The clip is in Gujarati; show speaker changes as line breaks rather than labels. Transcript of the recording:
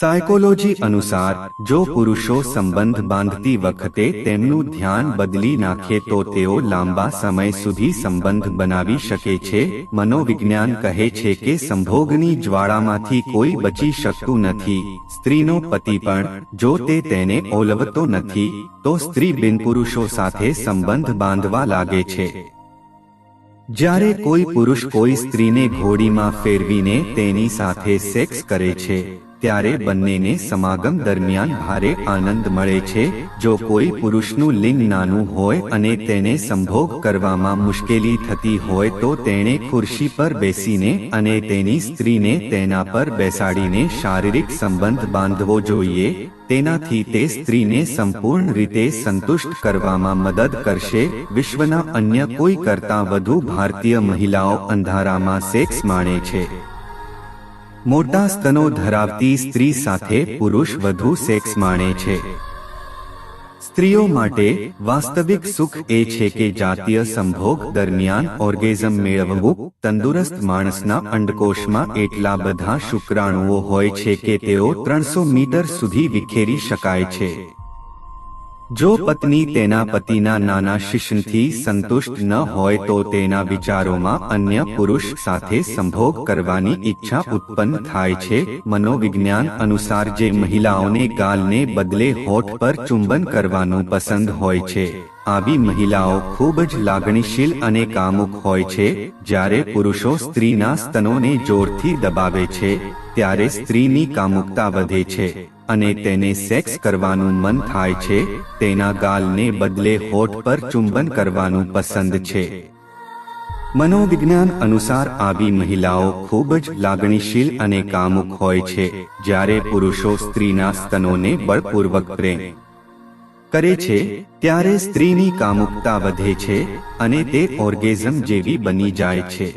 સાયકોલોજી અનુસાર જો પુરુષો સંબંધ બાંધતી વખતે તેમનું ધ્યાન બદલી નાખે તો તેઓ લાંબા સમય સુધી સંબંધ બનાવી શકે છે. મનોવિજ્ઞાન કહે છે કે સંભોગની જ્વાળામાંથી કોઈ બચી શકતું નથી. સ્ત્રીનો પતિ પણ જો તે તેને ઓલવતો નથી તો સ્ત્રી બિનપુરુષો સાથે સંબંધ બાંધવા લાગે છે. જ્યારે કોઈ પુરુષ કોઈ સ્ત્રીને ઘોડીમાં ફેરવીને તેની સાથે સેક્સ કરે છે. ત્યારે બંનેને સમાગમ દરમિયાન ભારે આનંદ મળે છે. જો કોઈ પુરુષનું લિંગ નાનું હોય અને તેને સંભોગ કરવામાં મુશ્કેલી થતી હોય તો તેણે ખુરશી પર બેસીને અને તેની સ્ત્રીને તેના પર બેસાડીને શારીરિક સંબંધ બાંધવો જોઈએ. તેનાથી તે સ્ત્રીને સંપૂર્ણ રીતે સંતુષ્ટ કરવામાં મદદ કરશે. વિશ્વના અન્ય કોઈ કરતાં વધુ ભારતીય મહિલાઓ અંધારામાં સેક્સ માણે છે. મોટા સ્તનો ધરાવતી સ્ત્રી સાથે પુરુષ વધુ સેક્સ માણે છે. સ્ત્રીઓ માટે વાસ્તવિક સુખ એ છે કે જાતીય સંભોગ દરમિયાન ઓર્ગેઝમ મેળવવું તંદુરસ્ત માણસના અંડકોશમાં એટલા બધા શુક્રાણુઓ હોય છે કે તેઓ ત્રણસો મીટર સુધી વિખેરી શકાય છે. જો પત્ની તેના પતિના નાના શિષ્યથી સંતુષ્ટ ન હોય તો તેના વિચારોમાં અન્ય પુરુષ સાથે સંભોગ કરવાની ઈચ્છા ઉત્પન્ન થાય છે. મનોવિજ્ઞાન અનુસાર જે મહિલાઓને ગાલને બદલે હોઠ પર ચુંબન કરવાનું પસંદ હોય છે, આવી મહિલાઓ ખૂબ જ લાગણીશીલ અને કામુક હોય છે, જ્યારે પુરુષો સ્ત્રીના સ્તનોને જોરથી દબાવે છે. ત્યારે સ્ત્રીની કામુકતા વધે છે અને તેને સેક્સ કરવાનું મન થાય છે તેના ગાલને બદલે હોઠ પર ચુંબન કરવાનું પસંદ છે. મનોવિજ્ઞાન અનુસાર આવી મહિલાઓ ખૂબ જ લાગણીશીલ અને કામુક હોય છે જ્યારે પુરુષો સ્ત્રીના સ્તનોને બળપૂર્વક પ્રેમ કરે છે ત્યારે સ્ત્રીની કામુકતા વધે છે અને તે ઓર્ગેઝમ જેવી બની જાય છે.